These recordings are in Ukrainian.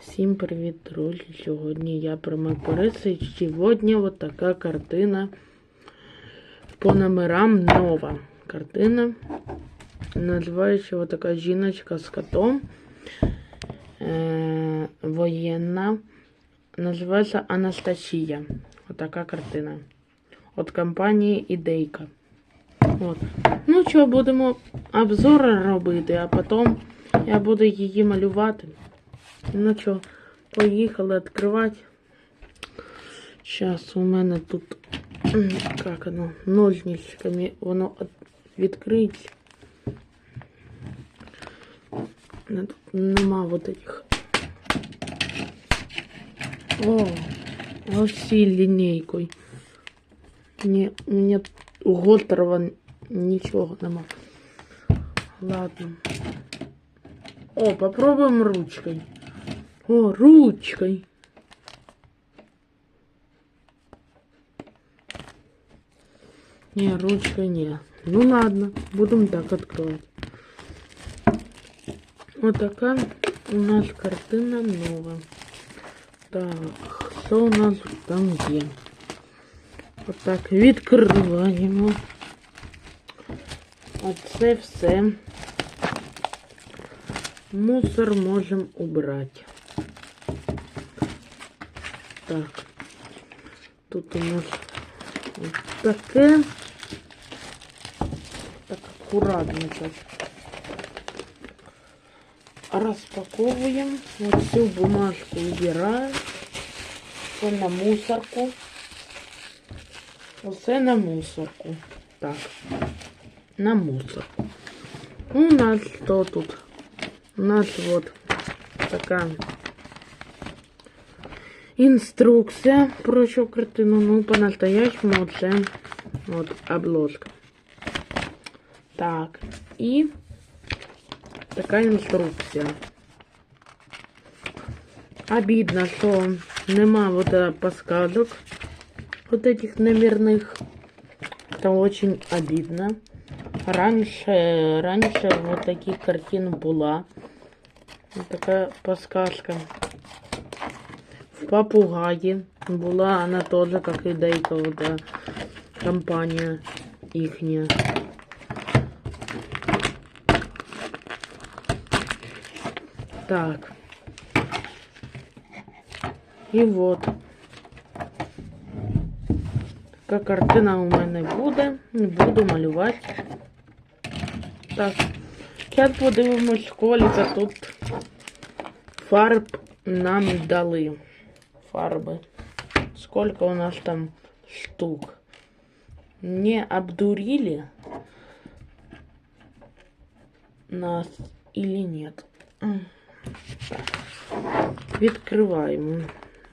Всім привіт, друзі! Сьогодні я Примак Борисович. Сьогодні вот така картина по номерам нова. Картина називається така жіночка з котом. Е, воєнна. Називається Анастасія. Вот така картина. От компанії Ідейка. От. Ну що, будемо обзор робити, а потім я буду її малювати. Ну що, поїхали відкривати. Зараз у мене тут м, як воно, ножничками воно. Ну, Тут нема вот этих. О, ось і лінійкою. Ні, у мене готрова нічого нема. Ладно. О, попробуем ручкой. О, ручкой. Не, ручкой не. Ну ладно, будем так открывать. Вот такая у нас картина новая. Так, что у нас там где? Вот так відкриваємо. Оце все. Мусор можем убрать. Так. Тут у нас вот таке. Так, аккуратно так. Распаковываем. Вот всю бумажку убираем. Все на мусорку. Все на мусорку. Так. На мусорку. У нас что тут? У нас вот така інструкція про цю картину. Ну, по-настоящему це от обложка. Так, і така інструкція. Обидно, що нема вот э, подсказок вот этих номерных. Это очень обидно. Раньше, раньше вот таких картин была. Вот такая подсказка. Попугаї була она тоже, как и Дейка, вот э, компания ихняя. Так. І от. Така картина у мене буде. Буду малювати. Так. Зараз подивимось, скільки тут фарб нам дали. Фарби. Сколько у нас там штук. Не обдурили нас или нет? М. Так. Відкриваємо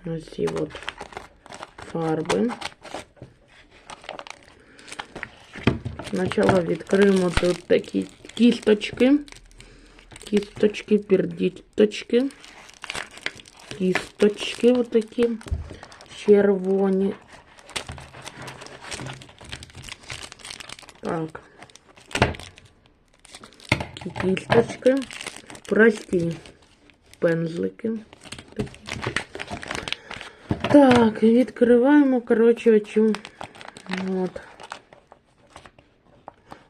ось ці от фарби. Спочатку відкриємо тут такі кісточки. Кісточки, пердіточки. Кісточки отакі червоні. Так. Кісточки. Прості пензлики. Так, відкриваємо, коротше, оцю. От.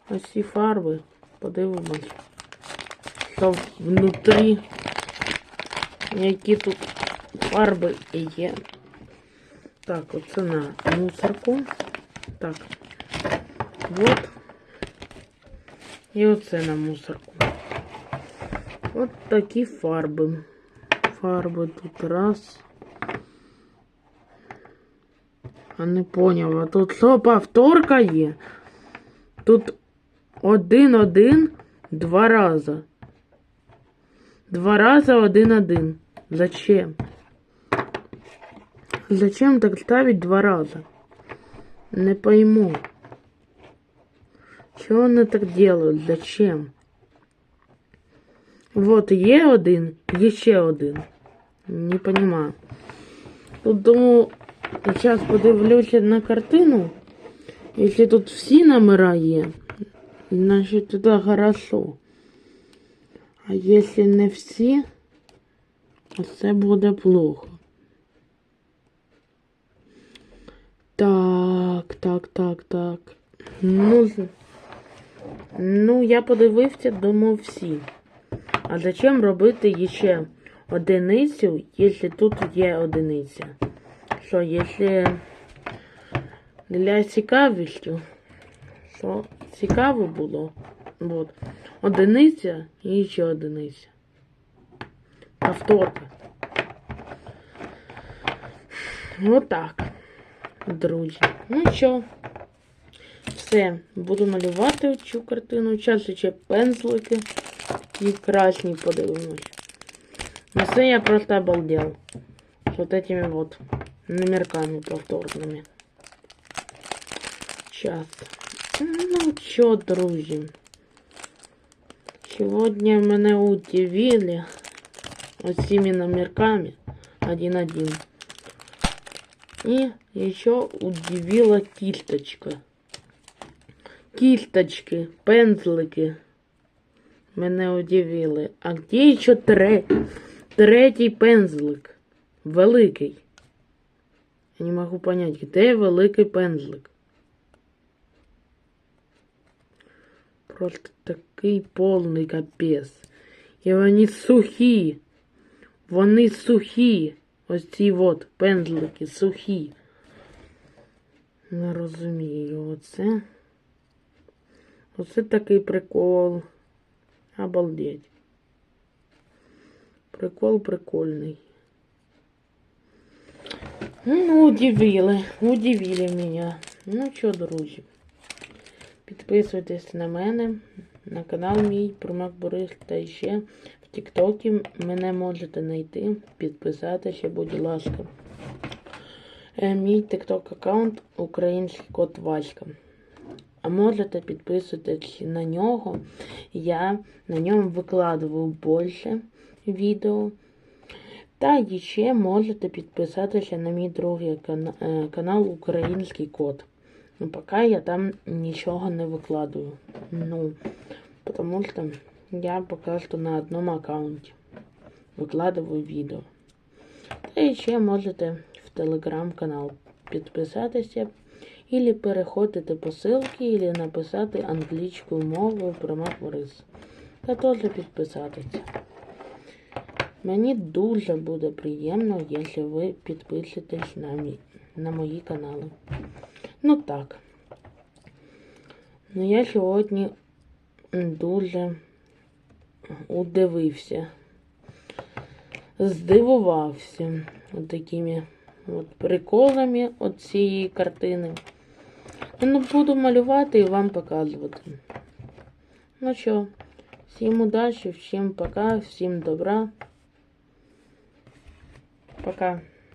Ось ці фарби. Подивимось. Що внутрі. Які тут фарби є. Так, оце на мусорку. Так. Вот. І оце на мусорку. От такі фарби. Фарби тут раз. А не поняв, а тут що повторка є? Тут один-один два рази. Два рази один-один. Зачем? Зачем так ставить два раза? Не пойму. Чего они так делают? Зачем? Вот є один, є ще один. Не понимаю. Тут думаю, зараз подивлюся на картину. Якщо тут всі номера є, значить туди хорошо. А якщо не всі, Оце буде плохо. Так, так, так. Ну, ну я подивився, думав всі. А зачем робити ще одиницю, якщо тут є одиниця? Що, якщо для цікавістю, що цікаво було, от, одиниця і ще одиниця. Повторка. Отак, друзі. Ну що, все, буду малювати цю картину. Зараз ще пензлики і красні подивимось. Ну все, я просто обалдел. С вот этими вот номерками повторными. Сейчас. Ну чё, друзі. Сегодня мене удивили вот этими номерками 1-1. И еще удивила кисточка. Кисточки, пензлики. Мене удивили. А где еще третій? Третій пензлик? Великий. Я не можу понять, де великий пензлик? Просто такий повний капець. І вони сухі. Вони сухі. Ось ці от пензлики сухі. Не розумію, оце. Оце такий прикол. Обалдеть. Прикол прикольный. Ну, удивили, удивили меня. Ну що, друзі, підписуйтесь на мене, на канал мій Промак Борис та ще Тіктокі мене можете знайти, підписатися, будь ласка. Е, Мій тікток аккаунт Український код Васька. А можете підписуватись на нього. Я на ньому викладаю більше відео. Та ще можете підписатися на мій другий е, канал Український код. Ну, поки я там нічого не викладаю. Ну, потому что я пока что на одному аккаунті викладаю відео. Та ще можете в телеграм-канал підписатися Ілі переходити по ссылці, ілі написати англійською мовою про Макворис. Та теж підписатися. Мені дуже буде приємно, якщо ви підпишетесь на, мій, на мої канали. Ну так. Ну я сьогодні дуже удивився. Здивувався от такими от приколами от цієї картини. Ну, буду малювати і вам показувати. Ну що, всім удачі, всім пока, всім добра. Пока.